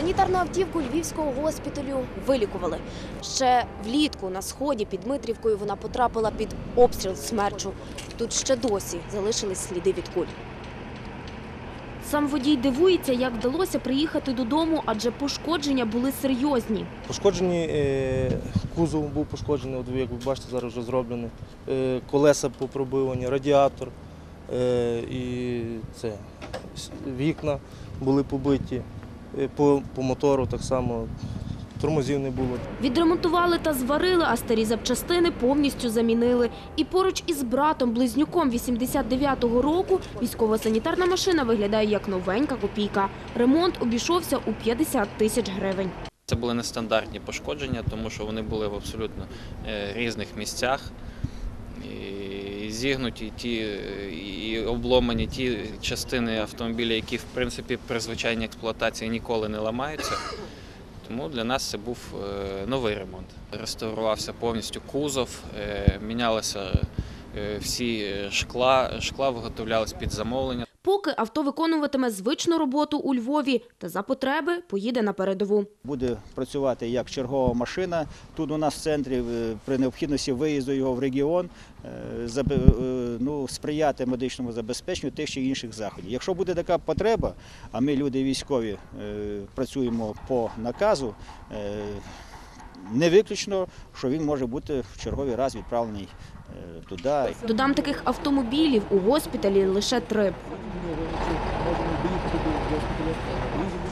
Санітарну автівку львівського госпіталю вилікували. Ще влітку на сході під Дмитрівкою вона потрапила під обстріл смерчу. Тут ще досі залишились сліди від куль. Сам водій дивується, як вдалося приїхати додому, адже пошкодження були серйозні. Пошкоджені, е, кузов був пошкоджений, як ви бачите, зараз вже зроблений. Е, колеса попробивані, радіатор е, і це, вікна були побиті. Е, по, по мотору так само тормозів не було. Відремонтували та зварили, а старі запчастини повністю замінили. І поруч із братом-близнюком 89-го року військово-санітарна машина виглядає як новенька копійка. Ремонт обійшовся у 50 тисяч гривень. Це були нестандартні пошкодження, тому що вони були в абсолютно е, різних місцях. Зігнуті ті е, і обломані ті частини автомобіля, які в принципі при звичайній експлуатації ніколи не ламаються. Тому для нас це був е, новий ремонт. Реставрувався повністю кузов, е, мінялися всі шкла, шкла виготовлялись під замовлення. Поки авто виконуватиме звичну роботу у Львові та за потреби поїде на передову. буде працювати як чергова машина. Тут у нас в центрі е, при необхідності виїзду його в регіон е, е, ну, сприяти медичному забезпеченню тих чи інших заходів. Якщо буде така потреба, а ми люди військові працюємо по наказу. Не виключно, що він може бути в черговий раз відправлений е, туди. Додам таких автомобілів у госпіталі лише три.